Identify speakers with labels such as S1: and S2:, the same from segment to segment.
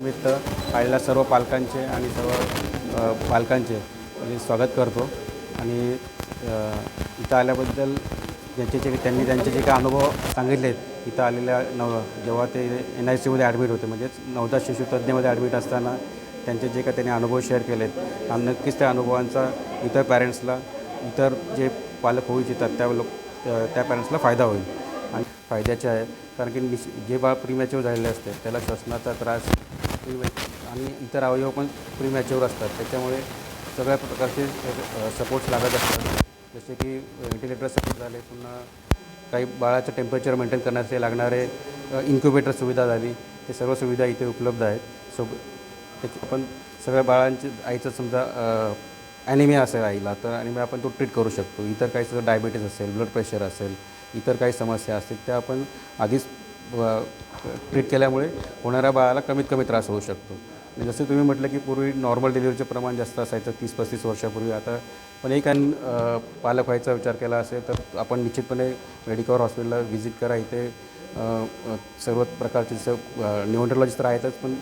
S1: निमित्त आलेल्या सर्व पालकांचे आणि सर्व पालकांचे मी स्वागत करतो. आणि इथं आल्याबद्दल ज्यांचे जे त्यांनी त्यांचे जे काही अनुभव सांगितले आहेत इथं आलेल्या नव जेव्हा ते एन आय सीमध्ये ॲडमिट होते म्हणजेच नवदास शिशु तज्ज्ञमध्ये ॲडमिट असताना त्यांचे जे काही त्यांनी अनुभव शेअर केलेत आणि नक्कीच त्या अनुभवांचा इतर पॅरेंट्सला इतर जे पालक होऊ इच्छितात त्या लोक त्या पॅरेंट्सला फायदा होईल. आणि फायद्याचे आहे. कारण की निश जे बाळ प्रीमॅच्युअर झालेले असते त्याला श्वसनाचा त्रास आणि इतर अवयव पण प्रीमॅच्युअर असतात. त्याच्यामुळे सगळ्या प्रकारचे सपोर्ट्स लागत असतात. जसे की व्हेंटिलेटर सपोर्ट झाले पुन्हा काही बाळाचं टेम्परेचर मेंटेन करण्यासाठी लागणारे इन्क्युबेटर सुविधा झाली. ते सर्व सुविधा इथे उपलब्ध आहेत. सो त्याची आपण सगळ्या बाळांची आईचं समजा ॲनिमिया असेल आईला तर ॲनिमिया आपण तो ट्रीट करू शकतो. इतर काही सुद्धा डायबिटीस असेल ब्लड प्रेशर असेल इतर काही समस्या असतील त्या आपण आधीच ट्रीट केल्यामुळे होणाऱ्या बाळाला कमीत कमी त्रास होऊ शकतो. जसं तुम्ही म्हटलं की पूर्वी नॉर्मल डिलिव्हरीचं प्रमाण जास्त असायचं तीस पस्तीस वर्षापूर्वी. आता पण एक आणि पालक व्हायचा विचार केला असेल तर आपण निश्चितपणे मेडिकल हॉस्पिटलला व्हिजिट करा. इथे सर्व प्रकारचे जसं न्यूमॅटॉलॉजिस्ट तर आहेतच पण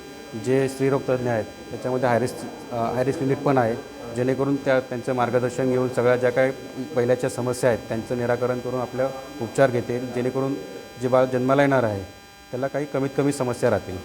S1: जे स्त्रीरोग तज्ज्ञ आहेत त्याच्यामध्ये हायरिस्क हायरिस्क युनिट पण आहे. जेणेकरून त्या त्यांचं मार्गदर्शन घेऊन सगळ्या ज्या काही पहिल्याच्या समस्या आहेत त्यांचं निराकरण करून आपल्या उपचार घेतील. जेणेकरून जे बाळ जन्माला येणार आहे त्याला काही कमीत कमी समस्या राहतील.